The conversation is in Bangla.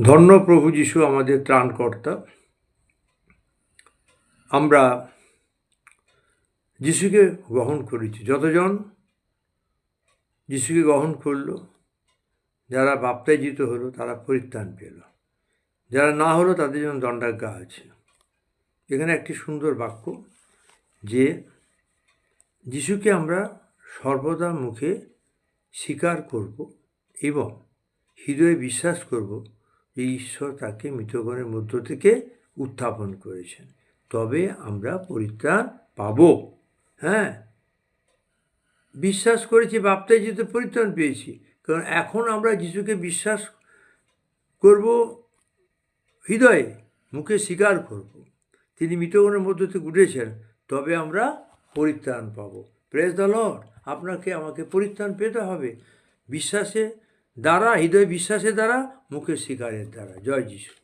ধন্য প্রভু যিশু আমাদের ত্রাণকর্তা। আমরা যিশুকে গ্রহণ করেছি। যতজন যিশুকে গ্রহণ করল, যারা বাপ্তাজিত হলো, তারা পরিত্রাণ পেল। যারা না হলো, তাদের জন্য দণ্ডাজ্ঞা আছে। এখানে একটি সুন্দর বাক্য যে যিশুকে আমরা সর্বদা মুখে স্বীকার করব এবং হৃদয়ে বিশ্বাস করব যে ঈশ্বর তাকে মৃতগণের মধ্য থেকে উত্থাপন করেছেন। তবে আমরা পরিত্রাণ পাব। হ্যাঁ? বিশ্বাস করেছি বাপ্তায় যেতে পরিত্রাণ পেয়েছি। কারণ এখন আমরা যিশুকে বিশ্বাস করব, হৃদয়ে, মুখে স্বীকার করব। তিনি মৃতগণের মধ্য থেকে উঠেছেন, তবে আমরা পরিত্রাণ পাবো। প্রেস দ্য লর্ড আপনাকে, আমাকে পরিত্রাণ পেতে হবে। বিশ্বাসে দ্বারা হৃদয় বিশ্বাসের দ্বারা মুখের শিকারের দ্বারা। জয় যিশু।